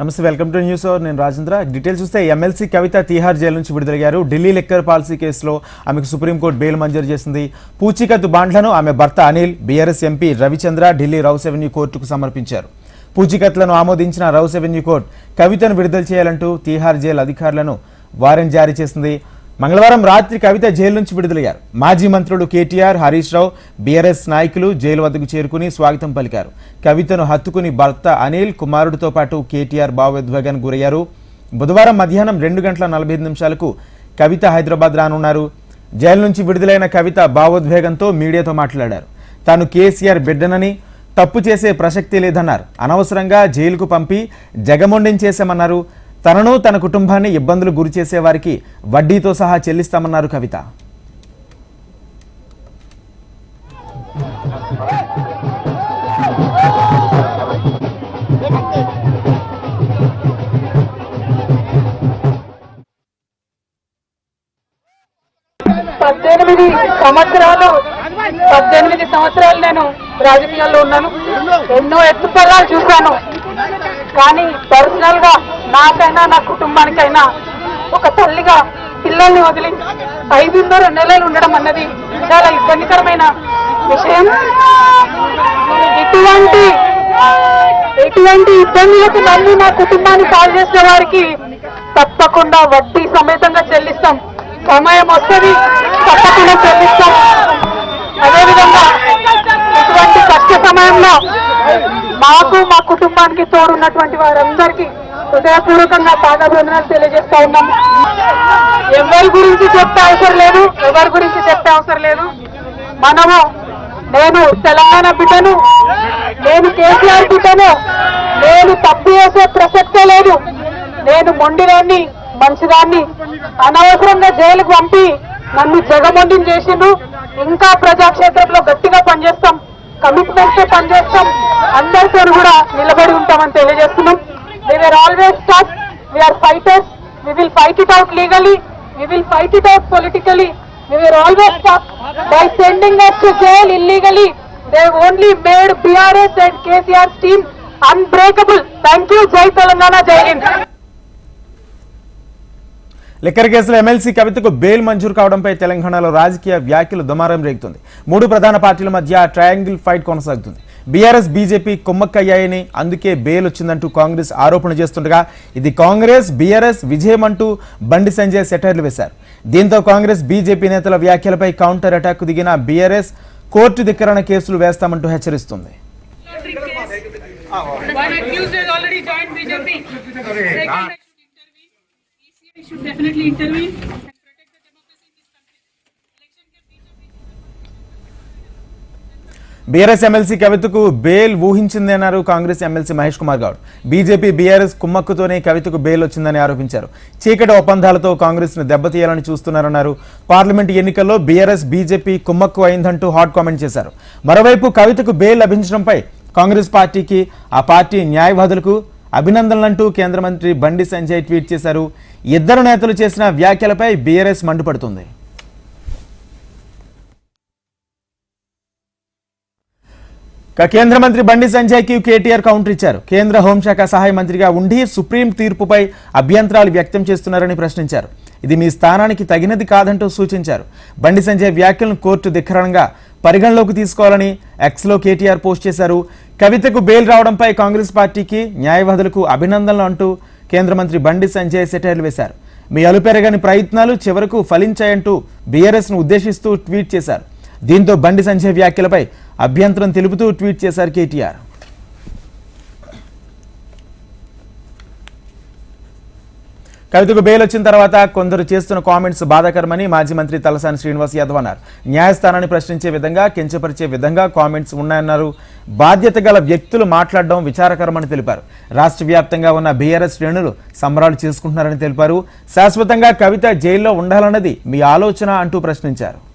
నమస్తే welcome to news నేను Rajendra. Details చూస్తే ఎమ్మెల్సీ కవిత తీహార్ జైలు నుంచి విడుదలయ్యారు. ఢిల్లీ లెక్కర్ పాలసీ కేసులో ఆమెకు సుప్రీంకోర్టు బెయిల్ మంజూరు చేసింది. పూచీకత్తు బాండ్లను ఆమె భర్త Anil BRS MP Ravichandra Delhi Rouse Avenue కోర్టుకు సమర్పించారు. పూచీకత్తులను ఆమోదించిన రౌస్ ఎవెన్యూ కోర్టు కవితను విడుదల చేయాలంటూ తీహార్ జైలు అధికారులను వారెంట్ జారీ చేసింది. మంగళవారం రాత్రి కవిత జైలు నుంచి విడుదలయ్యారు. మాజీ మంత్రులు కేటీఆర్ హరీష్ రావు బీఆర్ఎస్ నాయకులు జైలు వద్దకు చేరుకుని స్వాగతం పలికారు. కవితను హత్తుకుని భర్త అనిల్ కుమారుడితో పాటు కేటీఆర్ భావోద్వేగానికి గురయ్యారు. బుధవారం మధ్యాహ్నం రెండు గంటల నలభై ఐదు నిమిషాలకు కవిత హైదరాబాద్ రానున్నారు. జైలు నుంచి విడుదలైన కవిత భావోద్వేగంతో మీడియాతో మాట్లాడారు. తాను కేసీఆర్ బిడ్డనని తప్పు చేసే ప్రసక్తి లేదన్నారు. అనవసరంగా జైలుకు పంపి జగమొండం చేశామన్నారు. తనను తన కుటుంబాన్ని ఇబ్బందులు గురి చేసే వారికి వడ్డీతో సహా చెల్లిస్తామన్నారు కవిత. పద్దెనిమిది సంవత్సరాలు పద్దెనిమిది సంవత్సరాలు నేను రాజకీయాల్లో ఉన్నాను. ఎన్నో ఎత్తుపల్లాలు చూశాను. కానీ పర్సనల్గా నాకైనా నా కుటుంబానికైనా ఒక తల్లిగా పిల్లల్ని వదిలి ఐదున్నర నెలలు ఉండడం అన్నది చాలా ఇబ్బందికరమైన విషయం. ఇటువంటి ఎటువంటి ఇబ్బందులకు నన్ను నా కుటుంబాన్ని కాల్ చేసిన వారికి తప్పకుండా వడ్డీ సమేతంగా చెల్లిస్తాం. సమయం వస్తుంది తప్పకుండా చెల్లిస్తాం. అదేవిధంగా ఇటువంటి కష్ట సమయంలో మాకు మా కుటుంబానికి తోడున్నటువంటి వారందరికీ హృదయపూర్వకంగా పాదాభివందనాలు తెలియజేస్తా ఉన్నాం. ఎవరి గురించి చెప్తే అవసరం లేదు ఎవరి గురించి చెప్పే అవసరం లేదు. మనము నేను తెలంగాణ బిడ్డను నేను కేసీఆర్ బిడ్డను నేను తప్పు చేసే ప్రసక్తే లేదు. నేను మొండిదాన్ని మంచిదాన్ని అనవసరంగా జైలుకు పంపి నన్ను జగమొండిని చేసిండు ఇంకా ప్రజాక్షేత్రంలో గట్టిగా పనిచేస్తాం కమిట్మెంట్తో పనిచేస్తాం. అందరితో కూడా నిలబడి ఉంటామని తెలియజేస్తున్నాం. We were always always we are fighters, we will fight it out legally, we will fight it out politically, we were always stuck by sending us to jail illegally. They only made BRS and KCR's team unbreakable. Thank you, Jai Telangana, Jai Hind. Liquor కేసులో MLC కవితకు bail మంజూరు కావడంపై తెలంగాణలో రాజకీయ వ్యాఖ్యలు దుమారం రేగుతుంది. మూడు ప్రధాన పార్టీల మధ్య ట్రయాంగిల్ ఫైట్ కొనసాగుతుంది. బీఆర్ఎస్ బీజేపీ కుమ్మక్కయ్యాయని అందుకే బెయిల్ వచ్చిందంటూ కాంగ్రెస్ ఆరోపణ చేస్తుండగా ఇది కాంగ్రెస్ బీఆర్ఎస్ విజయం అంటూ బండి సంజయ్ సెటైర్లు వేశారు దీంతో కాంగ్రెస్ బీజేపీ నేతల వ్యాఖ్యలపై కౌంటర్ అటాక్ దిగిన బీఆర్ఎస్ కోర్టు ధిక్కరణ కేసులు వేస్తామంటూ హెచ్చరిస్తుంది should definitely intervene BRS MLC కవితకు బెయిల్ ఊహించింది అన్నారు Congress MLC Mahesh Kumar Goud. BJP BRS కుమ్మక్కుతోనే కవితకు బెయిల్ వచ్చిందని ఆరోపించారు. చీకటి ఒప్పందాలతో కాంగ్రెస్ను దెబ్బతీయాలని చూస్తున్నారన్నారు. పార్లమెంట్ ఎన్నికల్లో బీఆర్ఎస్ బీజేపీ కుమ్మక్కు అయిందంటూ హాట్ కామెంట్ చేశారు. మరోవైపు కవితకు బెయిల్ లభించడంపై కాంగ్రెస్ పార్టీకి ఆ పార్టీ న్యాయవాదులకు అభినందనలంటూ కేంద్ర మంత్రి బండి సంజయ్ ట్వీట్ చేశారు. ఇద్దరు నేతలు చేసిన వ్యాఖ్యలపై బీఆర్ఎస్ మండిపడుతుంది. కేంద్ర మంత్రి బండి సంజయ్కి కేటీఆర్ కౌంటర్ ఇచ్చారు. కేంద్ర హోంశాఖ సహాయ మంత్రిగా ఉండి సుప్రీం తీర్పుపై అభ్యంతరాలు వ్యక్తం చేస్తున్నారని ప్రశ్నించారు. ఇది మీ స్థానానికి తగినది కాదంటూ సూచించారు. బండి సంజయ్ వ్యాఖ్యలను కోర్టు ధిక్కరణంగా పరిగణలోకి తీసుకోవాలని ఎక్స్లో కేటీఆర్ పోస్ట్ చేశారు. కవితకు బెయిల్ రావడంపై కాంగ్రెస్ పార్టీకి న్యాయవాదులకు అభినందనలు అంటూ కేంద్ర మంత్రి బండి సంజయ్ సెటైర్లు వేశారు. మీ అలుపెరగని ప్రయత్నాలు చివరకు ఫలించాయంటూ బీఆర్ఎస్ను ఉద్దేశిస్తూ ట్వీట్ చేశారు. దీంతో బండి సంజయ్ వ్యాఖ్యలపై అభ్యంతరం తెలుపుతూ ట్వీట్ చేశారు కేటీఆర్. కవితకు బెయిల్ వచ్చిన తర్వాత కొందరు చేస్తున్న కామెంట్స్ బాధాకరమని మాజీ మంత్రి తలసాని శ్రీనివాస్ యాదవ్ అన్నారు. న్యాయస్థానాన్ని ప్రశ్నించే విధంగా కించపరిచే విధంగా కామెంట్స్ ఉన్నాయన్నారు. బాధ్యత గల వ్యక్తులు మాట్లాడడం విచారకరమని తెలిపారు. రాష్ట్ర వ్యాప్తంగా ఉన్న బీఆర్ఎస్ శ్రేణులు సంబరాలు చేసుకుంటున్నారని తెలిపారు. శాశ్వతంగా కవిత జైల్లో ఉండాలన్నది మీ ఆలోచన అంటూ ప్రశ్నించారు.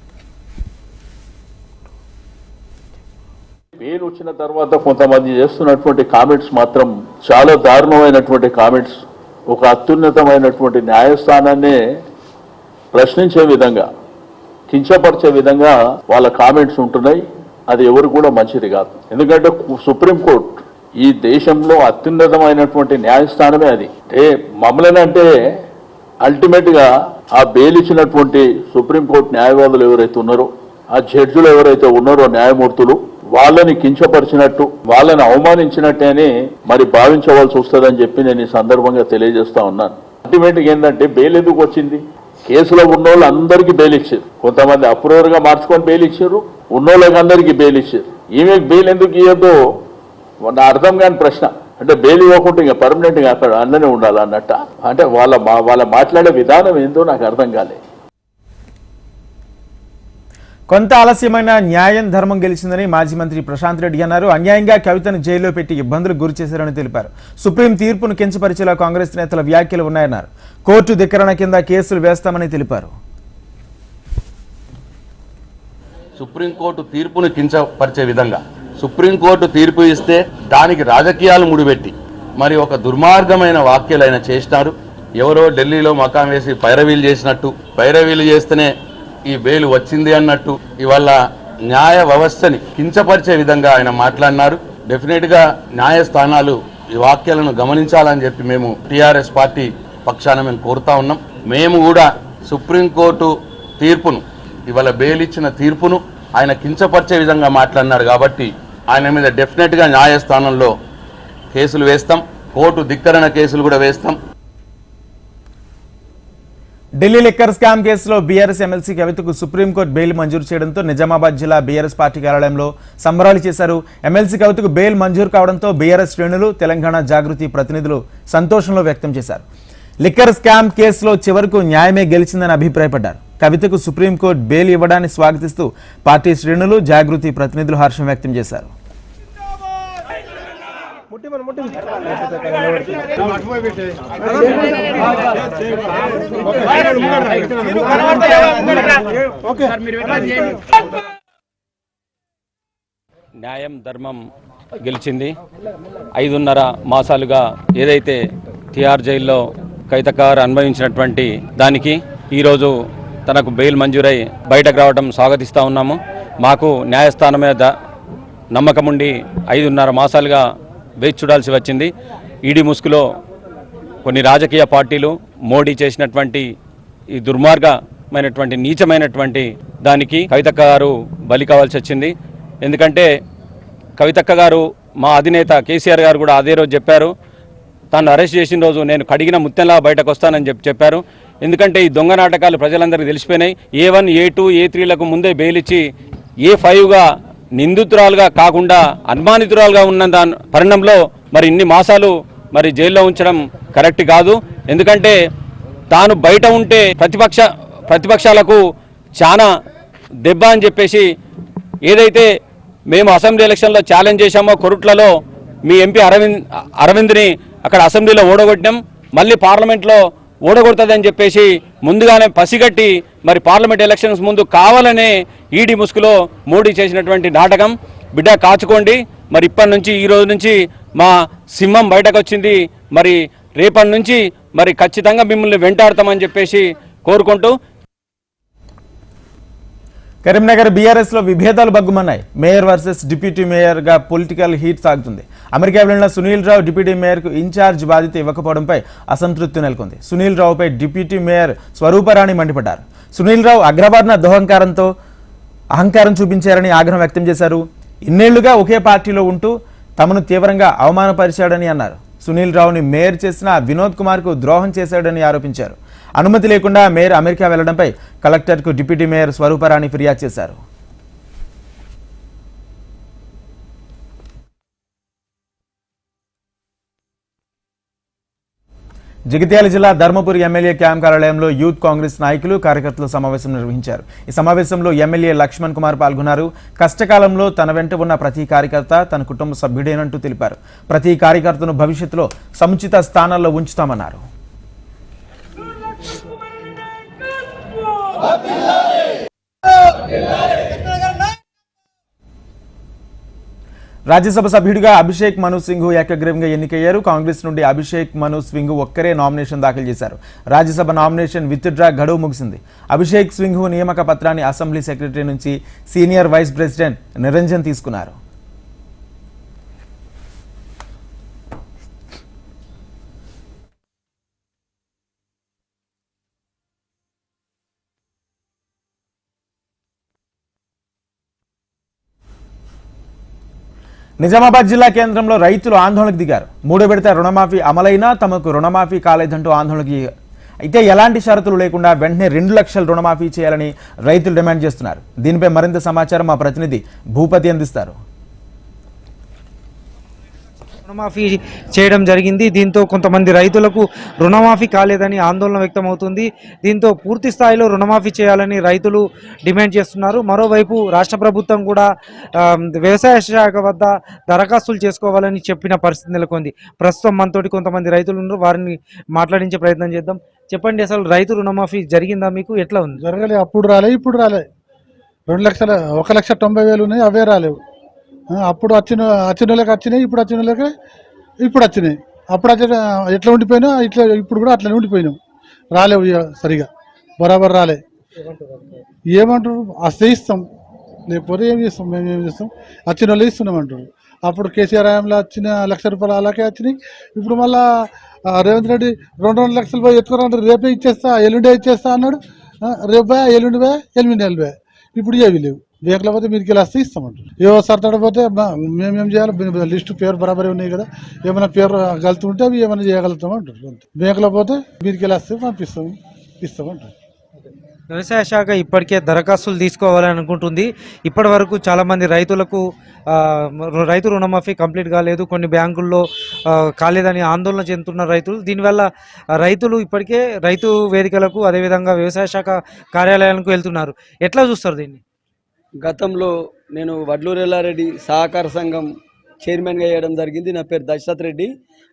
పేరు వచ్చిన తర్వాత కొంతమంది చేస్తున్నటువంటి కామెంట్స్ మాత్రం చాలా దారుణమైనటువంటి కామెంట్స్ ఒక అత్యున్నతమైనటువంటి న్యాయస్థానాన్నే ప్రశ్నించే విధంగా కించపరిచే విధంగా వాళ్ళ కామెంట్స్ ఉంటున్నాయి. అది ఎవరు కూడా మంచిది కాదు. ఎందుకంటే సుప్రీంకోర్టు ఈ దేశంలో అత్యున్నతమైనటువంటి న్యాయస్థానమే అది. అంటే మమ్మల్ని అంటే అల్టిమేట్గా ఆ బెయిల్ ఇచ్చినటువంటి సుప్రీంకోర్టు న్యాయవాదులు ఎవరైతే ఉన్నారో ఆ జడ్జులు ఎవరైతే ఉన్నారో న్యాయమూర్తులు వాళ్ళని కించపరిచినట్టు వాళ్ళని అవమానించినట్టే అని మరి భావించవలసి వస్తుందని చెప్పి నేను ఈ సందర్భంగా తెలియజేస్తా ఉన్నాను. అల్టిమేట్గా ఏంటంటే బెయిల్ ఎందుకు వచ్చింది? కేసులో ఉన్నోళ్ళు అందరికీ బెయిల్ ఇచ్చారు. కొంతమంది అప్రూవర్గా మార్చుకొని బెయిల్ ఇచ్చారు. ఉన్నోళ్ళకి అందరికీ బెయిల్ ఇచ్చారు. ఈమెకు బెయిల్ ఎందుకు ఇవ్వద్దు నా అర్థం కాని ప్రశ్న. అంటే బెయిల్ ఇవ్వకుండా ఇంకా పర్మనెంట్గా అక్కడ అన్ననే ఉండాలి అన్నట్ట అంటే వాళ్ళ మా- వాళ్ళ మాట్లాడే విధానం ఏందో నాకు అర్థం కాలేదు కొంత ఆలస్యమైన న్యాయం ధర్మం గెలిచిందని మాజీ మంత్రి ప్రశాంత్ రెడ్డి అన్నారు. అన్యాయంగా కవితను జైల్లో పెట్టి ఇబ్బందులకు గురి చేశారని తెలిపారు. సుప్రీం తీర్పును కించపరిచేలా కాంగ్రెస్ నేతల వ్యాఖ్యలు ఉన్నాయన్నారు. కోర్టు ధిక్కరణ కింద కేసులు వేస్తామని తెలిపారు. సుప్రీంకోర్టు తీర్పును కించపరిచే విధంగా సుప్రీంకోర్టు తీర్పు ఇస్తే దానికి రాజకీయాలు ముడిపెట్టి మరి ఒక దుర్మార్గమైన వ్యాఖ్యలు ఆయన చేసినారు. ఎవరో ఢిల్లీలో మకాం వేసి పైరవీలు చేసినట్టు. పైరవీలు చేస్తేనే ఈ బెయిల్ వచ్చింది అన్నట్టు ఇవాళ న్యాయ వ్యవస్థని కించపరిచే విధంగా ఆయన మాట్లాడినారు. డెఫినెట్గా న్యాయస్థానాలు ఈ వాక్యాలను గమనించాలని చెప్పి మేము టీఆర్ఎస్ పార్టీ పక్షాన మేము కోరుతా ఉన్నాం. మేము కూడా సుప్రీంకోర్టు తీర్పును ఇవాళ బెయిల్ ఇచ్చిన తీర్పును ఆయన కించపరిచే విధంగా మాట్లాడినారు కాబట్టి ఆయన మీద డెఫినెట్గా న్యాయస్థానంలో కేసులు వేస్తాం. కోర్టు ధిక్కరణ కేసులు కూడా వేస్తాం. ఢిల్లీ లిక్కర్ స్కామ్ కేసులో బీఆర్ఎస్ ఎమ్మెల్సీ కవితకు సుప్రీంకోర్టు బెయిల్ మంజూరు చేయడంతో నిజామాబాద్ జిల్లా బీఆర్ఎస్ పార్టీ కార్యాలయంలో సంబరాలు చేశారు. ఎమ్మెల్సీ కవితకు బెయిల్ మంజూరు కావడంతో బీఆర్ఎస్ శ్రేణులు తెలంగాణ జాగృతి ప్రతినిధులు సంతోషంలో వ్యక్తం చేశారు. లిక్కర్ స్కామ్ కేసులో చివరకు న్యాయమే గెలిచిందని అభిప్రాయపడ్డారు. కవితకు సుప్రీంకోర్టు బెయిల్ ఇవ్వడాన్ని స్వాగతిస్తూ పార్టీ శ్రేణులు జాగృతి ప్రతినిధులు హర్షం వ్యక్తం చేశారు. న్యాయం ధర్మం గెలిచింది. ఐదున్నర మాసాలుగా ఏదైతే టిఆర్ జైల్లో కైతకారు అనుభవించినటువంటి దానికి ఈరోజు తనకు బెయిల్ మంజూరై బయటకు రావడం స్వాగతిస్తూ ఉన్నాము. మాకు న్యాయస్థానం మీద నమ్మకం ఉండి ఐదున్నర మాసాలుగా వేచి చూడాల్సి వచ్చింది. ఈడీ ముసుగులో కొన్ని రాజకీయ పార్టీలు మోడీ చేసినటువంటి ఈ దుర్మార్గమైనటువంటి నీచమైనటువంటి దానికి కవితక్క గారు బలి కావాల్సి వచ్చింది. ఎందుకంటే కవితక్క గారు మా అధినేత కేసీఆర్ గారు కూడా అదే రోజు చెప్పారు. తను అరెస్ట్ చేసిన రోజు నేను కడిగిన ముత్యంలా బయటకు వస్తానని చెప్పి చెప్పారు. ఎందుకంటే ఈ దొంగ నాటకాలు ప్రజలందరికీ తెలిసిపోయినాయి. ఏ వన్ ఏ టూ ఏ త్రీలకు ముందే బెయిల్ ఇచ్చి ఏ ఫైవ్గా నిందితురాలుగా కాకుండా అనుమానితురాలుగా ఉన్న దాని పరిణంలో మరి ఇన్ని మాసాలు మరి జైల్లో ఉంచడం కరెక్ట్ కాదు. ఎందుకంటే తాను బయట ఉంటే ప్రతిపక్ష ప్రతిపక్షాలకు చాలా దెబ్బ అని చెప్పేసి ఏదైతే మేము అసెంబ్లీ ఎలక్షన్లో ఛాలెంజ్ చేశామో కొరుట్లలో మీ ఎంపీ అరవింద్ అరవింద్ని అక్కడ అసెంబ్లీలో ఓడగొట్టినాం. మళ్ళీ పార్లమెంట్లో ఓడగొడుతుందని చెప్పేసి ముందుగానే పసిగట్టి మరి పార్లమెంట్ ఎలక్షన్స్ ముందు కావాలనే ఈడీ ముసుగులో మోడీ చేసినటువంటి నాటకం. బిడ్డ కాచుకోండి. మరి ఇప్పటి నుంచి ఈ రోజు నుంచి మా సింహం బయటకు వచ్చింది మరి రేపటి నుంచి మరి ఖచ్చితంగా మిమ్మల్ని వెంటాడతామని చెప్పేసి కోరుకుంటూ కరీంనగర్ బీఆర్ఎస్లో విభేదాలు బగ్గుమన్నాయి మేయర్ వర్సెస్ డిప్యూటీ మేయర్గా పొలిటికల్ హీట్ సాగుతుంది. అమెరికా వెళ్ళిన సునీల్ రావు డిప్యూటీ మేయర్కు ఇన్ఛార్జ్ బాధ్యత ఇవ్వకపోవడంపై అసంతృప్తి నెలకొంది. సునీల్ రావుపై డిప్యూటీ మేయర్ స్వరూపరాణి మండిపడ్డారు. సునీల్ రావు అగ్రవర్ణ దోహంకారంతో అహంకారం చూపించారని ఆగ్రహం వ్యక్తం చేశారు. ఇన్నేళ్ళుగా ఒకే పార్టీలో ఉంటూ తమను తీవ్రంగా అవమానపరిచాడని అన్నారు. సునీల్ రావుని మేయర్ చేసిన వినోద్ కుమార్కు ద్రోహం చేశాడని ఆరోపించారు. అనుమతి లేకుండా మేయర్ అమెరికా వెళ్ళడంపై కలెక్టర్కు డిప్యూటీ మేయర్ స్వరూపరాణి ఫిర్యాదు చేశారు. జగిత్యాల జిల్లా ధర్మపురి ఎమ్మెల్యే క్యాంప్ కార్యాలయంలో యూత్ కాంగ్రెస్ నాయకులు కార్యకర్తలు సమావేశం నిర్వహించారు. ఈ సమావేశంలో ఎమ్మెల్యే లక్ష్మణ్ కుమార్ పాల్గొన్నారు. కష్టకాలంలో తన వెంట ఉన్న ప్రతి కార్యకర్త తన కుటుంబ సభ్యుడేనంటూ తెలిపారు. ప్రతి కార్యకర్తను భవిష్యత్తులో సముచిత స్థానాల్లో ఉంచుతామన్నారు. రాజ్యసభ సభ్యుడిగా అభిషేక్ మను సింగ్ ఏకగ్రీవంగా ఎన్నికయ్యారు. కాంగ్రెస్ నుండి అభిషేక్ మను సింగ్ ఒక్కరే నామినేషన్ దాఖలు చేశారు. రాజ్యసభ నామినేషన్ విత్డ్రా గడువు ముగిసింది. అభిషేక్ సింగ్ నియామక పత్రాన్ని అసెంబ్లీ సెక్రటరీ నుంచి సీనియర్ వైస్ ప్రెసిడెంట్ నిరంజన్ తీసుకున్నారు. నిజామాబాద్ జిల్లా కేంద్రంలో రైతులు ఆందోళనకు దిగారు. మూడో విడత రుణమాఫీ అమలైనా తమకు రుణమాఫీ కాలేదంటూ ఆందోళనకు అయితే ఎలాంటి షరతులు లేకుండా వెంటనే రెండు లక్షల రుణమాఫీ చేయాలని రైతులు డిమాండ్ చేస్తున్నారు. దీనిపై మరింత సమాచారం మా ప్రతినిధి భూపతి అందిస్తారు. రుణమాఫీ చేయడం జరిగింది. దీంతో కొంతమంది రైతులకు రుణమాఫీ కాలేదని ఆందోళన వ్యక్తమవుతుంది. దీంతో పూర్తి స్థాయిలో రుణమాఫీ చేయాలని రైతులు డిమాండ్ చేస్తున్నారు. మరోవైపు రాష్ట్ర ప్రభుత్వం కూడా వ్యవసాయ శాఖ వద్ద దరఖాస్తులు చేసుకోవాలని చెప్పిన పరిస్థితి నెలకొంది. ప్రస్తుతం మనతోటి కొంతమంది రైతులు ఉన్నారు. వారిని మాట్లాడించే ప్రయత్నం చేద్దాం. చెప్పండి అసలు రైతు రుణమాఫీ జరిగిందా మీకు? ఎట్లా ఉంది? జరగలేదు అప్పుడు రాలే ఇప్పుడు రాలే. రెండు లక్షల ఒక లక్ష తొంభై వేలు ఉన్నాయి అవే రాలేవు. అప్పుడు వచ్చిన వచ్చిన వాళ్ళకి వచ్చినాయి ఇప్పుడు వచ్చిన వాళ్ళకి ఇప్పుడు వచ్చినాయి. అప్పుడు వచ్చిన ఎట్లా ఉండిపోయినా ఇట్లా ఇప్పుడు కూడా అట్లనే ఉండిపోయినాం. రాలేవు ఇక సరిగా. బరాబర్ రాలే. ఏమంటారు? అస్తే ఇస్తాం లేకపోతే ఏం చేస్తాం? మేము ఏం చేస్తాం? వచ్చిన వాళ్ళు ఇస్తున్నాం అంటారు. అప్పుడు కేసీఆర్ హయాంలో వచ్చిన లక్ష రూపాయలు అలాగే వచ్చినాయి. ఇప్పుడు మళ్ళా రేవంత్ రెడ్డి రెండు రెండు లక్షలు పోయి ఎత్తుకురంటారు రేపే ఇచ్చేస్తా ఎల్లుండే ఇచ్చేస్తా అన్నాడు. రేపు ఎల్లుండి ఎనిమిది నెలలు ఇప్పుడు ఏవి లేవు. బ్యాంకులో పోతే మీరికి వెళ్ళి వస్తే ఇస్తామంటారు. ఏవో సర్తడపోతే మేమేం చేయాలి? లిస్టు పేరు బరాబరే ఉన్నాయి కదా. ఏమైనా పేరు కలుతుంటే అవి ఏమైనా చేయగలుగుతాం అంటారు పోతే మీరికి వస్తే పంపిస్తాం ఇస్తామంటారు. వ్యవసాయ శాఖ ఇప్పటికే దరఖాస్తులు తీసుకోవాలని అనుకుంటుంది. ఇప్పటి వరకు చాలామంది రైతులకు రైతు రుణమాఫీ కంప్లీట్ కాలేదు. కొన్ని బ్యాంకుల్లో కాలేదని ఆందోళన చెందుతున్న రైతులు. దీనివల్ల రైతులు ఇప్పటికే రైతు వేదికలకు అదేవిధంగా వ్యవసాయ శాఖ కార్యాలయాలకు వెళ్తున్నారు. ఎట్లా చూస్తారు దీన్ని? గతంలో నేను వడ్లూరు ఎల్లారెడ్డి సహకార సంఘం చైర్మన్గా వేయడం జరిగింది. నా పేరు దశరథ్ రెడ్డి.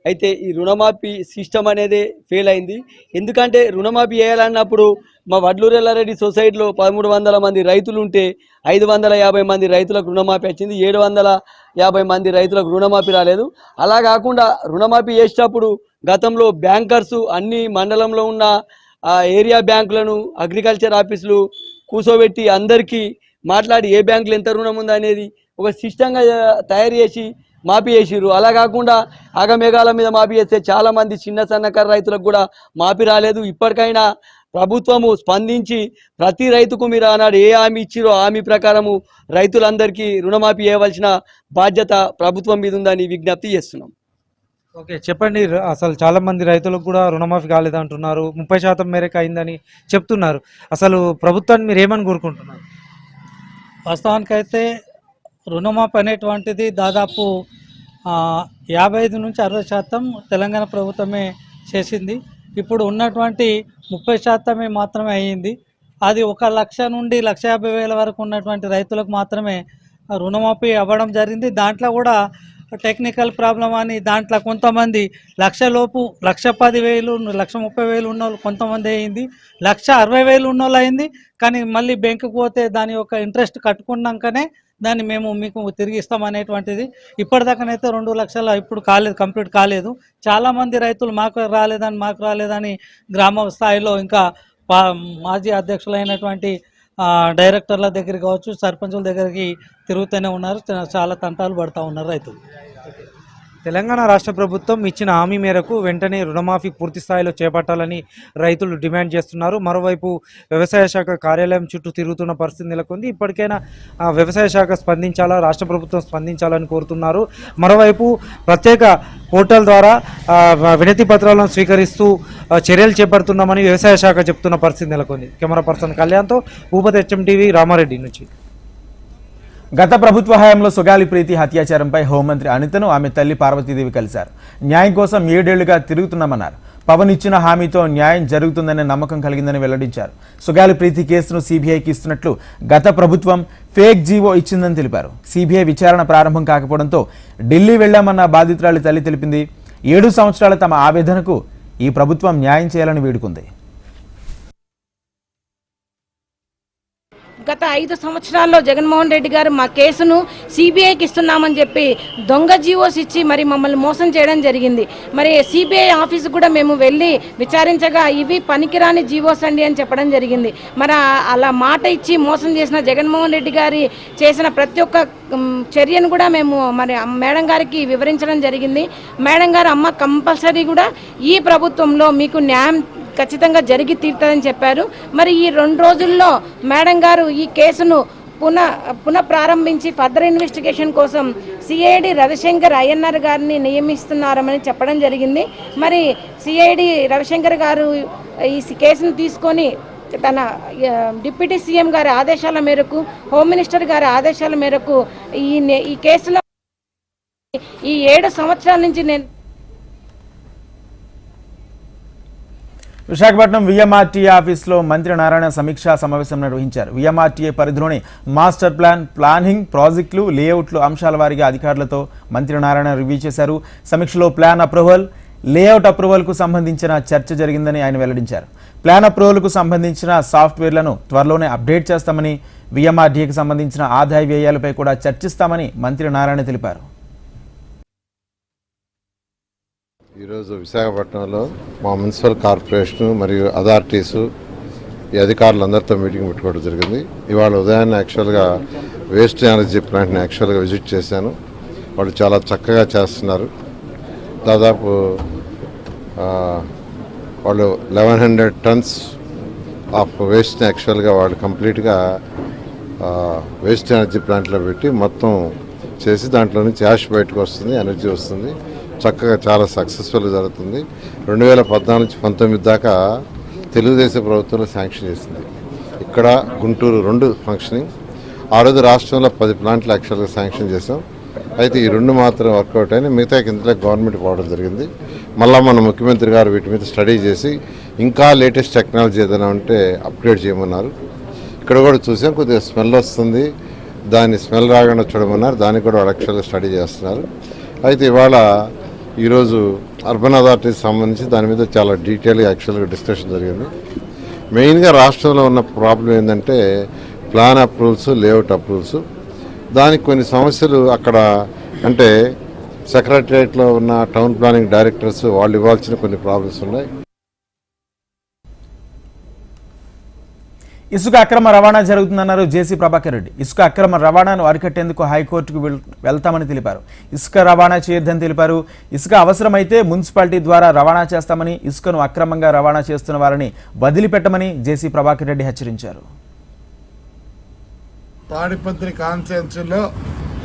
అయితే ఈ రుణమాఫీ సిస్టమ్ అనేది ఫెయిల్ అయింది. ఎందుకంటే రుణమాఫీ చేయాలన్నప్పుడు మా వడ్లూరు ఎల్లారెడ్డి సొసైటీలో పదమూడు వందల మంది రైతులు ఉంటే ఐదు వందల యాభై మంది రైతులకు రుణమాఫీ వచ్చింది. ఏడు వందల యాభై మంది రైతులకు రుణమాఫీ రాలేదు. అలా కాకుండా రుణమాఫీ చేసేటప్పుడు గతంలో బ్యాంకర్స్ అన్ని మండలంలో ఉన్న ఏరియా బ్యాంకులను అగ్రికల్చర్ ఆఫీసులు కూర్చోబెట్టి అందరికీ మాట్లాడి ఏ బ్యాంకులు ఎంత రుణం ఉందా అనేది ఒక సిస్టంగా తయారు చేసి మాఫీ చేసిర్రు. అలా కాకుండా ఆగమేఘాల మీద మాఫీ చేస్తే చాలామంది చిన్న సన్నకారు రైతులకు కూడా మాఫీ రాలేదు. ఇప్పటికైనా ప్రభుత్వము స్పందించి ప్రతి రైతుకు మీరు ఆనాడు ఏ హామీ ఇచ్చిరో హామీ ప్రకారము రైతులందరికీ రుణమాఫీ చేయవలసిన బాధ్యత ప్రభుత్వం మీద ఉందని విజ్ఞప్తి చేస్తున్నాం. ఓకే చెప్పండి. అసలు చాలా మంది రైతులకు కూడా రుణమాఫీ కాలేదంటున్నారు. ముప్పై శాతం మేరకు అయిందని చెప్తున్నారు. అసలు ప్రభుత్వాన్ని మీరు ఏమని కోరుకుంటున్నారు? వాస్తవానికైతే రుణమాఫీ అనేటువంటిది దాదాపు యాభై ఐదు నుంచి అరవై శాతం తెలంగాణ ప్రభుత్వమే చేసింది. ఇప్పుడు ఉన్నటువంటి ముప్పై శాతమే మాత్రమే అయ్యింది అది ఒక లక్ష నుండి లక్ష యాభై వేల వరకు ఉన్నటువంటి రైతులకు మాత్రమే రుణమాఫీ అవ్వడం జరిగింది. దాంట్లో కూడా టెక్నికల్ ప్రాబ్లం అని దాంట్లో కొంతమంది లక్షలోపు లక్ష పది వేలు లక్ష ముప్పై వేలు ఉన్న వాళ్ళు కొంతమంది అయింది లక్ష అరవై వేలు ఉన్న వాళ్ళు అయింది కానీ మళ్ళీ బ్యాంకుకి పోతే దాని యొక్క ఇంట్రెస్ట్ కట్టుకున్నాకనే దాన్ని మేము మీకు తిరిగి ఇస్తాం అనేటువంటిది ఇప్పటిదాకానైతే రెండు లక్షల ఇప్పుడు కాలేదు కంప్లీట్ కాలేదు. చాలామంది రైతులు మాకు రాలేదని మాకు రాలేదని గ్రామ స్థాయిలో ఇంకా పా మాజీ అధ్యక్షులైనటువంటి డైరెక్టర్ల దగ్గర కావచ్చు సర్పంచుల దగ్గరికి తిరుగుతూనే ఉన్నారు చాలా తంటాలు పడతా ఉన్నారు రైతులు. తెలంగాణ రాష్ట్ర ప్రభుత్వం ఇచ్చిన హామీ మేరకు వెంటనే రుణమాఫీ పూర్తి స్థాయిలో చేపట్టాలని రైతులు డిమాండ్ చేస్తున్నారు. మరోవైపు వ్యవసాయ శాఖ కార్యాలయం చుట్టూ తిరుగుతున్న పరిస్థితి నెలకొంది. ఇప్పటికైనా వ్యవసాయ శాఖ స్పందించాలా? రాష్ట్ర ప్రభుత్వం స్పందించాలని కోరుతున్నారు. మరోవైపు ప్రత్యేక పోర్టల్ ద్వారా వినతి పత్రాలను స్వీకరిస్తూ చర్యలు చేపడుతున్నామని వ్యవసాయ శాఖ చెప్తున్న పరిస్థితి నెలకొంది. కెమెరా పర్సన్ కళ్యాణ్తో భూపతి హెచ్ఎం టీవీ రామారెడ్డి నుంచి. గత ప్రభుత్వ హయాంలో సుగాలి ప్రీతి హత్యాచారంపై హోంమంత్రి అనితను ఆమె తల్లి పార్వతీదేవి కలిశారు. న్యాయం కోసం ఏడేళ్ళుగా తిరుగుతున్నామన్నారు. పవన్ ఇచ్చిన హామీతో న్యాయం జరుగుతుందనే నమ్మకం కలిగిందని వెల్లడించారు. సుగాలి ప్రీతి కేసును సీబీఐకి ఇస్తున్నట్లు గత ప్రభుత్వం ఫేక్ జీవో ఇచ్చిందని తెలిపారు. సీబీఐ విచారణ ప్రారంభం కాకపోవడంతో ఢిల్లీ వెళ్ళామన్న బాధితురాలి తల్లి తెలిపింది. ఏడు సంవత్సరాల తమ ఆవేదనకు ఈ ప్రభుత్వం న్యాయం చేయాలని వేడుకుంది. గత ఐదు సంవత్సరాల్లో జగన్మోహన్ రెడ్డి గారు మా కేసును సిబిఐకి ఇస్తున్నామని చెప్పి దొంగ జీవోస్ ఇచ్చి మరి మమ్మల్ని మోసం చేయడం జరిగింది. మరి సిబిఐ ఆఫీస్ కూడా మేము వెళ్ళి విచారించగా ఇవి పనికిరాని జీవోస్ అండి అని చెప్పడం జరిగింది. మరి అలా మాట ఇచ్చి మోసం చేసిన జగన్మోహన్ రెడ్డి గారి చేసిన ప్రతి ఒక్క చర్యను కూడా మేము మరి మేడం గారికి వివరించడం జరిగింది. మేడం గారు అమ్మ కంపల్సరీ కూడా ఈ ప్రభుత్వంలో మీకు న్యాయం ఖచ్చితంగా జరిగి తీరుతుందని చెప్పారు. మరి ఈ రెండు రోజుల్లో మేడం గారు ఈ కేసును పునః పునః ప్రారంభించి ఫర్దర్ ఇన్వెస్టిగేషన్ కోసం సిఐడి రవిశంకర్ అయ్యన్నర్ గారిని నియమిస్తున్నారని చెప్పడం జరిగింది. మరి సిఐడి రవిశంకర్ గారు ఈ కేసును తీసుకొని తన డిప్యూటీ సీఎం గారి ఆదేశాల మేరకు హోమ్ మినిస్టర్ గారి ఆదేశాల మేరకు ఈ ఈ కేసులో ఈ ఏడు సంవత్సరాల నుంచి నేను విశాఖపట్నం విఎంఆర్టీఏ ఆఫీస్లో మంత్రి నారాయణ సమీక్షా సమావేశం నిర్వహించారు. విఎంఆర్టీఏ పరిధిలోని మాస్టర్ ప్లాన్ ప్లానింగ్ ప్రాజెక్టులు లేఅవుట్లు అంశాల వారీగా అధికారులతో మంత్రి నారాయణ రివ్యూ చేశారు. సమీక్షలో ప్లాన్ అప్రూవల్ లేఅవుట్ అప్రూవల్కు సంబంధించిన చర్చ జరిగిందని ఆయన వెల్లడించారు. ప్లాన్ అప్రూవల్కు సంబంధించిన సాఫ్ట్వేర్లను త్వరలోనే అప్డేట్ చేస్తామని విఎంఆర్డీఏకి సంబంధించిన ఆదాయ వ్యయాలపై కూడా చర్చిస్తామని మంత్రి నారాయణ తెలిపారు. ఈరోజు విశాఖపట్నంలో మా మున్సిపల్ కార్పొరేషన్ మరియు అథారిటీసు ఈ అధికారులందరితో మీటింగ్ పెట్టుకోవడం జరిగింది. ఇవాళ ఉదయాన్నే యాక్చువల్గా వేస్ట్ ఎనర్జీ ప్లాంట్ని యాక్చువల్గా విజిట్ చేశాను. వాళ్ళు చాలా చక్కగా చేస్తున్నారు. దాదాపు వాళ్ళు లెవెన్ హండ్రెడ్ టన్స్ ఆఫ్ వేస్ట్ని యాక్చువల్గా వాళ్ళు కంప్లీట్గా వేస్ట్ ఎనర్జీ ప్లాంట్లో పెట్టి మొత్తం చేసి దాంట్లో నుంచి యాష్ బయటకు వస్తుంది ఎనర్జీ వస్తుంది. చక్కగా చాలా సక్సెస్ఫుల్ జరుగుతుంది. రెండు వేల పద్నాలుగు నుంచి పంతొమ్మిది దాకా తెలుగుదేశం ప్రభుత్వంలో శాంక్షన్ చేసింది. ఇక్కడ గుంటూరు రెండు ఫంక్షనింగ్ ఆ రోజు రాష్ట్రంలో పది ప్లాంట్లు యాక్చువల్గా శాంక్షన్ చేసాం అయితే ఈ రెండు మాత్రం వర్కౌట్ అయినా మిగతా ఇంతలో గవర్నమెంట్ పోవడం జరిగింది. మళ్ళీ మన ముఖ్యమంత్రి గారు వీటి మీద స్టడీ చేసి ఇంకా లేటెస్ట్ టెక్నాలజీ ఏదైనా ఉంటే అప్గ్రేడ్ చేయమన్నారు. ఇక్కడ కూడా చూసాం కొద్దిగా స్మెల్ వస్తుంది. దాన్ని స్మెల్ రాకుండా చూడమన్నారు. దాన్ని కూడా యాక్చువల్గా స్టడీ చేస్తున్నారు. అయితే ఇవాళ ఈరోజు అర్బన్ అథారిటీకి సంబంధించి దాని మీద చాలా డీటెయిల్గా యాక్చువల్గా డిస్కషన్ జరిగింది. మెయిన్గా రాష్ట్రంలో ఉన్న ప్రాబ్లం ఏంటంటే ప్లాన్ అప్రూవల్స్ లేఅవుట్ అప్రూవల్స్. దానికి కొన్ని సమస్యలు అక్కడ అంటే సెక్రటరియట్లో ఉన్న టౌన్ ప్లానింగ్ డైరెక్టర్స్ వాళ్ళు ఇవ్వాల్సిన కొన్ని ప్రాబ్లమ్స్ ఉన్నాయి. ఇసుక అక్రమ రవాణా జరుగుతుందన్నారు జేసీ ప్రభాకర్ రెడ్డి. ఇసుక అక్రమ రవాణాను అరికట్టేందుకు హైకోర్టుకు వెళ్తామని తెలిపారు. ఇసుక రవాణా చేయొద్దని తెలిపారు. ఇసుక అవసరమైతే మున్సిపాలిటీ ద్వారా రవాణా చేస్తామని ఇసుకను అక్రమంగా రవాణా చేస్తున్న వారిని వదిలిపెట్టమని జేసీ ప్రభాకర్ రెడ్డి హెచ్చరించారు. తాడిపత్రి కాన్స్టిట్యున్సీలో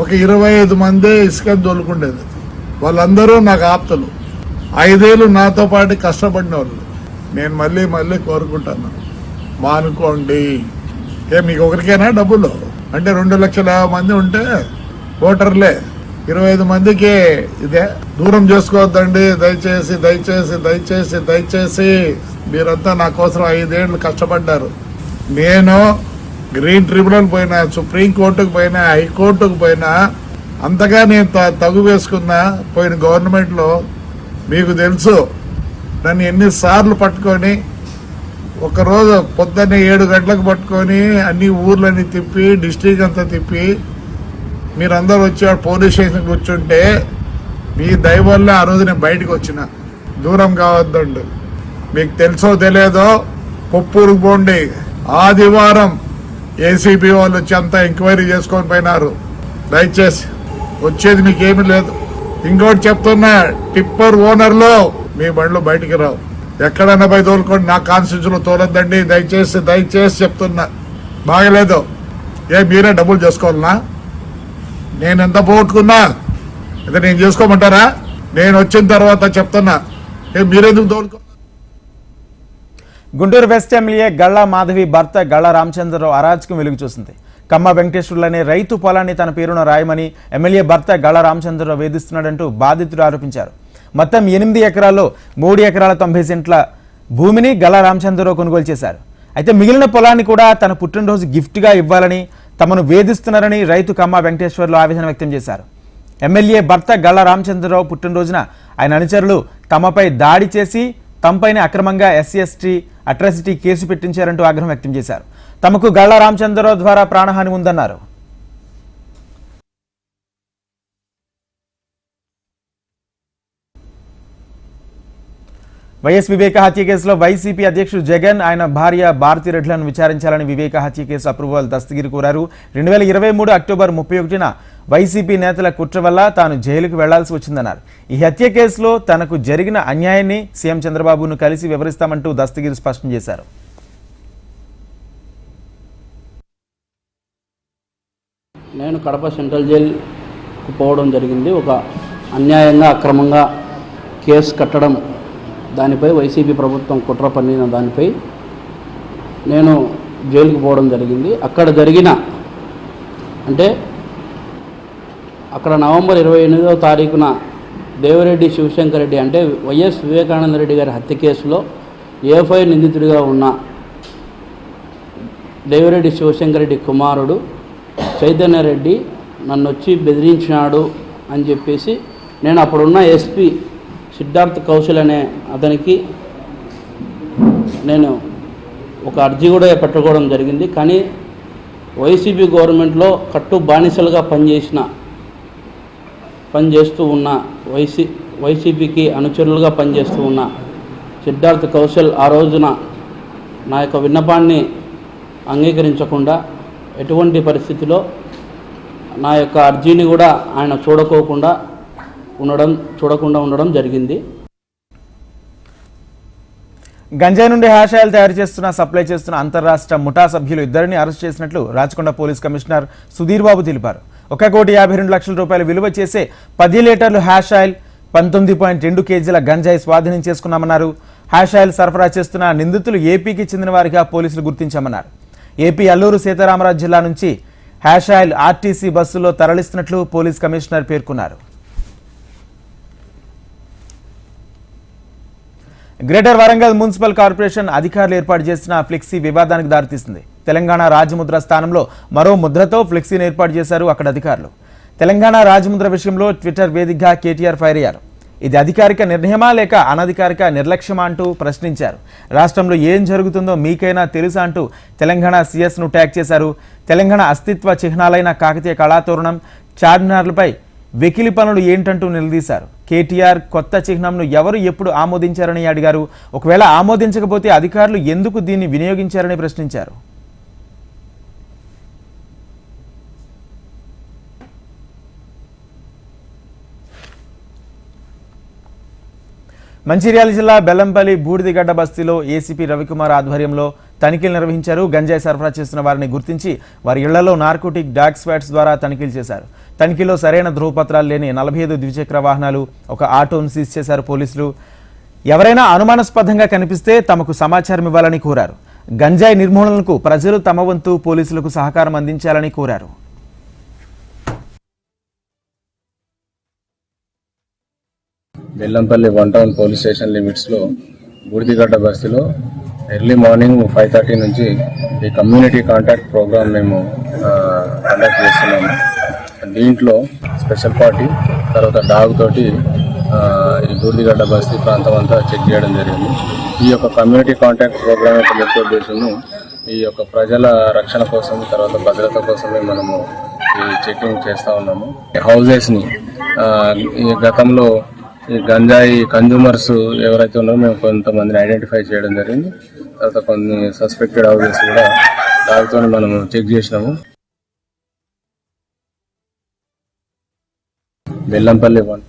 ఒక ఇరవై ఐదు మంది ఇసుక దొలుకుండేది వాళ్ళందరూ నాకు ఆప్తలు. ఐదేళ్ళు నాతో పాటు కష్టపడిన వాళ్ళు నేను మళ్ళీ మళ్ళీ కోరుకుంటాను. మానుకోండి. ఏ మీకు ఒకరికైనా డబ్బులు? అంటే రెండు లక్షల యాభై మంది ఉంటే ఓటర్లే. ఇరవై ఐదు మందికి ఇదే. దూరం చేసుకోవద్దండి. దయచేసి దయచేసి దయచేసి దయచేసి. మీరంతా నా కోసం ఐదేళ్ళు కష్టపడ్డారు. నేను గ్రీన్ ట్రిబ్యునల్ పోయినా సుప్రీంకోర్టుకు పోయినా హైకోర్టుకు పోయినా అంతగా నేను త- తగు వేసుకున్నా పోయిన గవర్నమెంట్లో మీకు తెలుసు. నన్ను ఎన్నిసార్లు పట్టుకొని ఒకరోజు పొద్దున్నే ఏడు గంటలకు పట్టుకొని అన్ని ఊర్లన్నీ తిప్పి డిస్ట్రిక్ట్ అంతా తిప్పి మీరందరూ వచ్చి పోలీస్ స్టేషన్ కూర్చుంటే మీ దయవల్ల ఆ రోజు నేను బయటకు వచ్చిన. దూరం కావద్దండు. మీకు తెలుసో తెలియదో పొప్పూరు పోండి. ఆదివారం ఏసీబీ వాళ్ళు వచ్చి అంతా ఎంక్వైరీ చేసుకొని పోయినారు. దయచేసి వచ్చేది మీకేమీ లేదు. ఇంకోటి చెప్తున్నా టిప్పర్ ఓనర్లో మీ బండ్లు బయటికి రావు. ఎక్కడన్నా పోయి తోలుకోండి నా కాన్స్టిట్యూన్సీలో తోలొద్దండి. దయచేసి దయచేసి చెప్తున్నా. బాగలేదు. ఏ మీరే డబ్బులు చేసుకోవాలనా? నేను ఎంత పోగొట్టుకున్నా? ఇది నేను చేసుకోమంటారా? నేను వచ్చిన తర్వాత చెప్తున్నా. ఏ మీరెందుకు తోలుకో గుంటూరు వెస్ట్ ఎమ్మెల్యే గళ్ళ మాధవి భర్త గళ్ళ రామచంద్రరావు అరాజకం వెలుగు చూసింది. కమ్మ వెంకటేశ్వర్లనే రైతు పొలాన్ని తన పేరున రాయమని ఎమ్మెల్యే భర్త గళ్ళ రామచంద్రరావు వేధిస్తున్నాడంటూ బాధితుడు ఆరోపించారు. మొత్తం ఎనిమిది ఎకరాల్లో మూడు ఎకరాల తొంభై సెంట్ల భూమిని గల్లా రామచంద్రరావు కొనుగోలు చేశారు. అయితే మిగిలిన పొలాన్ని కూడా తన పుట్టినరోజు గిఫ్ట్గా ఇవ్వాలని తమను వేధిస్తున్నారని రైతు కమ్మ వెంకటేశ్వర్లు ఆవేదన వ్యక్తం చేశారు. ఎమ్మెల్యే భర్త గల్లా రామచంద్రరావు పుట్టినరోజున ఆయన అనుచరులు తమపై దాడి చేసి తమపైన అక్రమంగా ఎస్సీ ఎస్టీ అట్రాసిటీ కేసు పెట్టించారంటూ ఆగ్రహం వ్యక్తం చేశారు. తమకు గల్లా రామచంద్రరావు ద్వారా ప్రాణహాని ఉందన్నారు. వైఎస్ వివేక హత్య కేసులో వైసీపీ అధ్యక్షుడు జగన్ ఆయన భార్య భారతిరెడ్డిలను విచారించాలని వివేక హత్య కేసు అప్రూవల్ దస్తగిరి కోరారు. రెండు వేల ఇరవై మూడు అక్టోబర్ ముప్పై ఒకటిన వైసీపీ నేతల కుట్ర వల్ల తాను జైలుకు వెళ్ళాల్సి వచ్చిందన్నారు. ఈ హత్య కేసులో తనకు జరిగిన అన్యాయాన్ని సీఎం చంద్రబాబును కలిసి వివరిస్తామంటూ దస్తగిరి స్పష్టం చేశారు. నేను కడప సెంట్రల్ జైలుకు పోవడం జరిగింది. ఒక అన్యాయంగా అక్రమంగా కేసు కట్టడం దానిపై వైసీపీ ప్రభుత్వం కుట్ర పన్నిన దానిపై నేను జైలుకు పోవడం జరిగింది. అక్కడ జరిగిన అంటే అక్కడ నవంబర్ ఇరవై ఎనిమిదవ తారీఖున దేవిరెడ్డి శివశంకర్ రెడ్డి అంటే వైఎస్ వివేకానంద రెడ్డి గారి హత్య కేసులో ఏఫ్ఐ నిందితుడిగా ఉన్న దేవిరెడ్డి శివశంకర్ రెడ్డి కుమారుడు చైతన్య రెడ్డి నన్ను వచ్చి బెదిరించినాడు అని చెప్పేసి నేను అప్పుడున్న ఎస్పీ సిద్ధార్థ్ కౌశల్ అనే అతనికి నేను ఒక అర్జీ కూడా పెట్టుకోవడం జరిగింది. కానీ వైసీపీ గవర్నమెంట్లో కట్టు బానిసలుగా పనిచేసిన పనిచేస్తూ ఉన్న వైసీ వైసీపీకి అనుచరులుగా పనిచేస్తూ ఉన్న సిద్ధార్థ్ కౌశల్ ఆ రోజున నా యొక్క విన్నపాన్ని అంగీకరించకుండా ఎటువంటి పరిస్థితిలో నా యొక్క అర్జీని కూడా ఆయన చూడకోకుండా ఉండడం చూడకుండా ఉండడం జరిగింది. గంజాయి నుండి హ్యాషాయిలు తయారు చేస్తున్న సప్లై చేస్తున్న అంతర్రాష్ట్ర ముఠా సభ్యులు ఇద్దరిని అరెస్ట్ చేసినట్లు రాచకొండ పోలీస్ కమిషనర్ సుధీర్ బాబు తెలిపారు. ఒక కోటి యాభై రెండు లక్షల రూపాయలు విలువ చేసే పది లీటర్లు హ్యాష్ ఆయిల్ పంతొమ్మిది పాయింట్ రెండు కేజీల గంజాయి స్వాధీనం చేసుకున్నామన్నారు. హ్యాష్ ఆయిల్ సరఫరా చేస్తున్న నిందితులు ఏపీకి చెందిన వారిగా పోలీసులు గుర్తించామన్నారు. ఏపీ అల్లూరు సీతారామరాజు జిల్లా నుంచి హ్యాష్ ఆయిల్ ఆర్టీసీ బస్సులో తరలిస్తున్నట్లు పోలీస్ కమిషనర్ పేర్కొన్నారు. గ్రేటర్ వరంగల్ మున్సిపల్ కార్పొరేషన్ అధికారులు ఏర్పాటు చేసిన ఫ్లెక్సీ వివాదానికి దారితీసింది. తెలంగాణ రాజముద్ర స్థానంలో మరో ముద్రతో ఫ్లెక్సీని ఏర్పాటు చేశారు అక్కడ అధికారులు. తెలంగాణ రాజముద్ర విషయంలో ట్విట్టర్ వేదికగా కేటీఆర్ ఫైర్ అయ్యారు. ఇది అధికారిక నిర్ణయమా లేక అనధికారిక నిర్లక్ష్యమా అంటూ ప్రశ్నించారు. రాష్ట్రంలో ఏం జరుగుతుందో మీకైనా తెలుసా అంటూ తెలంగాణ సీఎస్ను ట్యాగ్ చేశారు. తెలంగాణ అస్తిత్వ చిహ్నాలైన కాకతీయ కళాతోరణం చార్మినార్లపై వెకిలి పనులు ఏంటంటూ నిలదీశారు. కేటీఆర్ కొత్త చిహ్నంను ఎవరు ఎప్పుడు ఆమోదించారని అడిగారు. ఒకవేళ ఆమోదించకపోతే అధికారులు ఎందుకు దీన్ని వినియోగించారని ప్రశ్నించారు. మంచిర్యాల జిల్లా బెల్లంపల్లి బూడిదిగడ్డ బస్తీలో ఏసీపీ రవికుమార్ ఆధ్వర్యంలో తనిఖీలు నిర్వహించారు. గంజాయి సరఫరా చేస్తున్న వారిని గుర్తించి వారి ఇళ్ళలో నార్కోటిక్ డాగ్ స్వాట్స్ ద్వారా తనిఖీలు చేశారు. తనిఖీలో సరైన ధృవపత్రాలు లేని నలభై ఐదు ద్విచక్ర వాహనాలు ఒక ఆటోను సీజ్ చేశారు పోలీసులు. ఎవరైనా అనుమానాస్పదంగా కనిపిస్తే తమకు సమాచారం ఇవ్వాలని కోరారు. గంజాయి నిర్మూలనకు ప్రజలు తమ వంతు పోలీసులకు సహకారం అందించాలని కోరారు. Bellampalli one town police station లిమిట్స్లో బూడిదిగడ్డ బస్తీలో ఎర్లీ మార్నింగ్ ఫైవ్ థర్టీ నుంచి ఈ కమ్యూనిటీ కాంటాక్ట్ ప్రోగ్రామ్ మేము కండక్ట్ చేస్తున్నాము. దీంట్లో స్పెషల్ పార్టీ తర్వాత డాగ్ తోటి ఈ బూర్దిగడ్డ బస్తీ ప్రాంతం అంతా చెక్ చేయడం జరిగింది. ఈ యొక్క కమ్యూనిటీ కాంటాక్ట్ ప్రోగ్రామ్ యొక్క ముఖ్య ఉద్దేశము ఈ యొక్క ప్రజల రక్షణ కోసం తర్వాత భద్రత కోసమే మనము ఈ చెకింగ్ చేస్తూ ఉన్నాము. హౌజెస్ని ఈ గతంలో ఈ గంజాయి కన్జ్యూమర్స్ ఎవరైతే ఉన్నారో మేము కొంతమందిని ఐడెంటిఫై చేయడం జరిగింది. తర్వాత కొన్ని సస్పెక్టెడ్ ఆవిడెన్స్ కూడా దానితో మనం చెక్ చేసినాము. బెల్లంపల్లి వన్.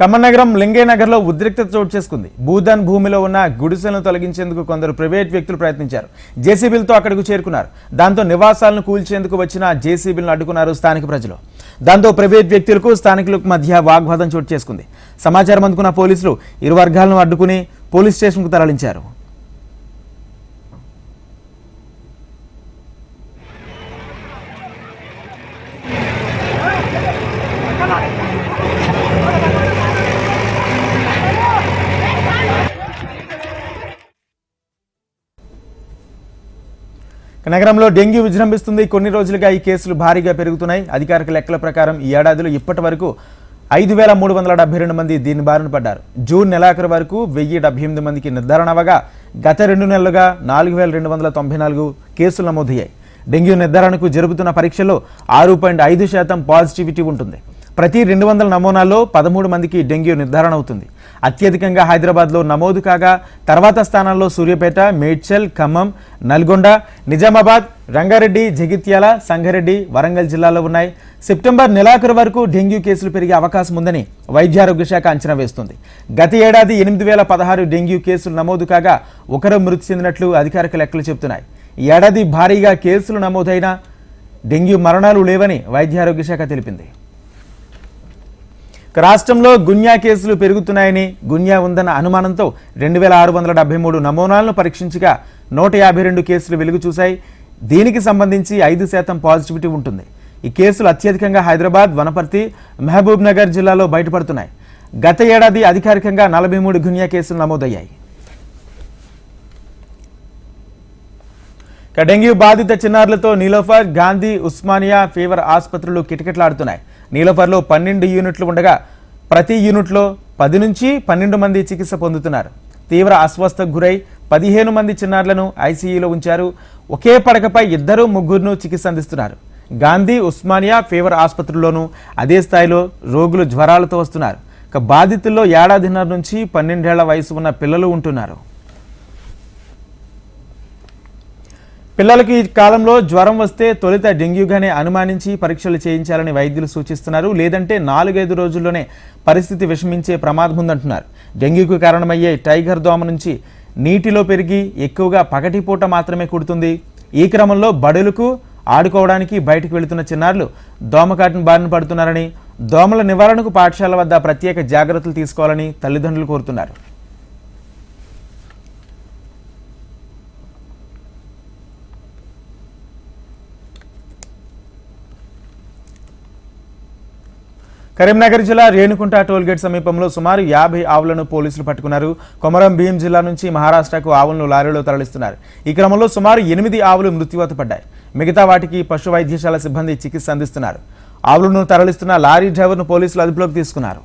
ఖమ్మనగరం లింగేనగర్లో ఉద్రిక్తత చోటు చేసుకుంది. భూదాన్ భూమిలో ఉన్న గుడిసెలను తొలగించేందుకు కొందరు ప్రైవేట్ వ్యక్తులు ప్రయత్నించారు. జేసీబీలతో అక్కడికి చేరుకున్నారు. దాంతో నివాసాలను కూల్చేందుకు వచ్చిన జేసీబీలను అడ్డుకున్నారు స్థానిక ప్రజలు. దాంతో ప్రైవేట్ వ్యక్తులకు స్థానికులకు మధ్య వాగ్వాదం చోటు చేసుకుంది. సమాచారం అందుకున్న పోలీసులు ఇరు వర్గాలను అడ్డుకుని పోలీస్ స్టేషన్కు తరలించారు. నగరంలో డెంగ్యూ విజృంభిస్తుంది. కొన్ని రోజులుగా ఈ కేసులు భారీగా పెరుగుతున్నాయి. అధికారిక లెక్కల ప్రకారం ఈ ఏడాదిలో ఇప్పటి వరకు ఐదు వేల మూడు వందల డెబ్బై రెండు మంది దీని బారిన పడ్డారు. జూన్ నెలాఖరు వరకు వెయ్యి డెబ్బై ఎనిమిది మందికి నిర్ధారణ అవ్వగా గత రెండు నెలలుగా నాలుగు వేల రెండు వందల తొంభై నాలుగు కేసులు నమోదయ్యాయి. డెంగ్యూ నిర్ధారణకు జరుగుతున్న పరీక్షలో ఆరు పాయింట్ ఐదు శాతం పాజిటివిటీ ఉంటుంది. ప్రతి రెండు వందల నమూనాల్లో పదమూడు మందికి డెంగ్యూ నిర్ధారణ అవుతుంది. అత్యధికంగా హైదరాబాద్లో నమోదు కాగా తర్వాత స్థానాల్లో సూర్యాపేట మేడ్చల్ ఖమ్మం నల్గొండ నిజామాబాద్ రంగారెడ్డి జగిత్యాల సంగారెడ్డి వరంగల్ జిల్లాలో ఉన్నాయి. సెప్టెంబర్ నెలాఖరు వరకు డెంగ్యూ కేసులు పెరిగే అవకాశం ఉందని వైద్యారోగ్య శాఖ అంచనా వేస్తుంది. గత ఏడాది ఎనిమిది వేల పదహారు డెంగ్యూ కేసులు నమోదు కాగా ఒకరు మృతి చెందినట్లు అధికారిక లెక్కలు చెబుతున్నాయి. ఈ ఏడాది భారీగా కేసులు నమోదైన డెంగ్యూ మరణాలు లేవని వైద్యారోగ్య శాఖ తెలిపింది. రాష్ట్రంలో గున్యా కేసులు పెరుగుతున్నాయని గున్యా ఉందన్న అనుమానంతో రెండు వేల ఆరు వందల డెబ్బై మూడు నమూనాలను పరీక్షించగా నూట యాభై రెండు కేసులు వెలుగు చూశాయి. దీనికి సంబంధించి ఐదు శాతం పాజిటివిటీ ఉంటుంది. ఈ కేసులు అత్యధికంగా హైదరాబాద్ వనపర్తి మహబూబ్ నగర్ జిల్లాలో బయటపడుతున్నాయి. గత ఏడాది అధికారికంగా నలభై మూడు గున్యా కేసులు నమోదయ్యాయి. డెంగ్యూ బాధిత చిన్నారులతో నీలోఫర్ గాంధీ ఉస్మానియా ఫీవర్ ఆసుపత్రులు కిటకిటలాడుతున్నాయి. నీలఫర్లో పన్నెండు యూనిట్లు ఉండగా ప్రతి యూనిట్లో పది నుంచి పన్నెండు మంది చికిత్స పొందుతున్నారు. తీవ్ర అస్వస్థకు గురై పదిహేను మంది చిన్నారులను ఐసీయూలో ఉంచారు. ఒకే పడకపై ఇద్దరు ముగ్గురును చికిత్స అందిస్తున్నారు. గాంధీ ఉస్మానియా ఫీవర్ ఆసుపత్రుల్లోనూ అదే స్థాయిలో రోగులు జ్వరాలతో వస్తున్నారు. ఇక బాధితుల్లో ఏడాదిన్నర నుంచి పన్నెండేళ్ళ వయసు ఉన్న పిల్లలు ఉంటున్నారు. పిల్లలకు ఈ కాలంలో జ్వరం వస్తే తొలుత డెంగ్యూగానే అనుమానించి పరీక్షలు చేయించాలని వైద్యులు సూచిస్తున్నారు. లేదంటే నాలుగైదు రోజుల్లోనే పరిస్థితి విషమించే ప్రమాదం ఉందంటున్నారు. డెంగ్యూకు కారణమయ్యే టైగర్ దోమ నుంచి నీటిలో పెరిగి ఎక్కువగా పగటిపూట మాత్రమే కుడుతుంది. ఈ క్రమంలో బడులకు ఆడుకోవడానికి బయటకు వెళుతున్న చిన్నారులు దోమకాటిని బారిన పడుతున్నారని దోమల నివారణకు పాఠశాల వద్ద ప్రత్యేక జాగ్రత్తలు తీసుకోవాలని తల్లిదండ్రులు కోరుతున్నారు. కరీంనగర్ జిల్లా రేణుకుంట టోల్గేట్ సమీపంలో సుమారు యాభై ఆవులను పోలీసులు పట్టుకున్నారు. కొమరం భీం జిల్లా నుంచి మహారాష్ట్రకు ఆవులను లారీలో తరలిస్తున్నారు. ఈ క్రమంలో సుమారు ఎనిమిది ఆవులు మృత్యువత పడ్డాయి. మిగతా వాటికి పశు వైద్యశాల సిబ్బంది చికిత్స అందిస్తున్నారు. ఆవులను తరలిస్తున్న లారీ డ్రైవర్ను పోలీసులు అదుపులోకి తీసుకున్నారు.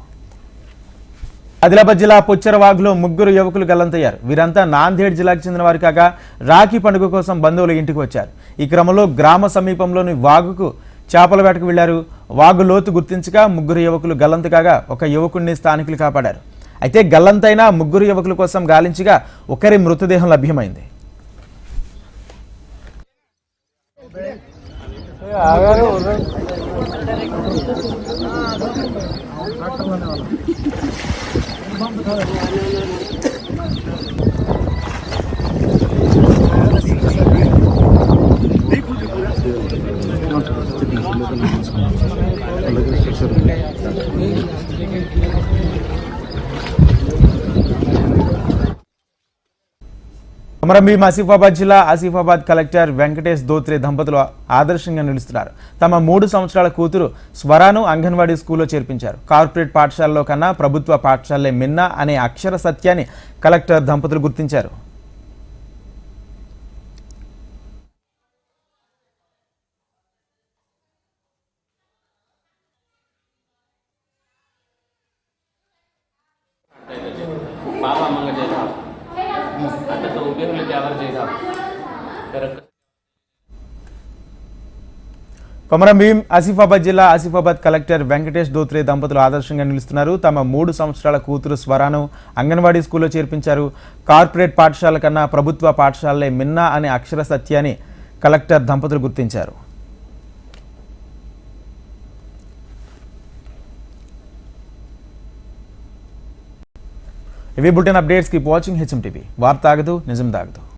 ఆదిలాబాద్ జిల్లా పుచ్చరవాగులో ముగ్గురు యువకులు గల్లంతయ్యారు. వీరంతా నాందేడ్ జిల్లాకు చెందిన వారు కాగా రాఖీ పండుగ కోసం బంధువుల ఇంటికి వచ్చారు. ఈ క్రమంలో గ్రామ సమీపంలోని వాగుకు చేపల వేటకు వెళ్ళారు వాగు లోతు గుర్తించగా ముగ్గురు యువకులు గల్లంత కాగా ఒక యువకుడిని స్థానికులు కాపాడారు. అయితే గల్లంతైనా ముగ్గురు యువకుల కోసం గాలించగా ఒకరి మృతదేహం లభ్యమైంది. కొమరంభీం ఆసిఫాబాద్ జిల్లా ఆసిఫాబాద్ కలెక్టర్ వెంకటేష్ దోత్రే దంపతులు ఆదర్శంగా నిలుస్తున్నారు. తమ మూడు సంవత్సరాల కూతురు స్వరాను అంగన్వాడీ స్కూల్లో చేర్పించారు. కార్పొరేట్ పాఠశాలలో కన్నా ప్రభుత్వ పాఠశాలలే మిన్న అనే అక్షర సత్యాన్ని కలెక్టర్ దంపతులు గుర్తించారు. కొమరంభీం ఆసిఫాబాద్ జిల్లా ఆసిఫాబాద్ కలెక్టర్ వెంకటేష్ దోత్రే దంపతులు ఆదర్శంగా నిలుస్తున్నారు. తమ మూడు సంవత్సరాల కూతురు స్వరాను అంగన్వాడీ స్కూల్లో చేర్పించారు. కార్పొరేట్ పాఠశాల కన్నా ప్రభుత్వ పాఠశాలలే మిన్నా అనే అక్షర సత్యాన్ని కలెక్టర్ దంపతులు గుర్తించారు. ఇవి bulletin updates keep watching HM TV వార్త ఆగదు నిజం దాగదు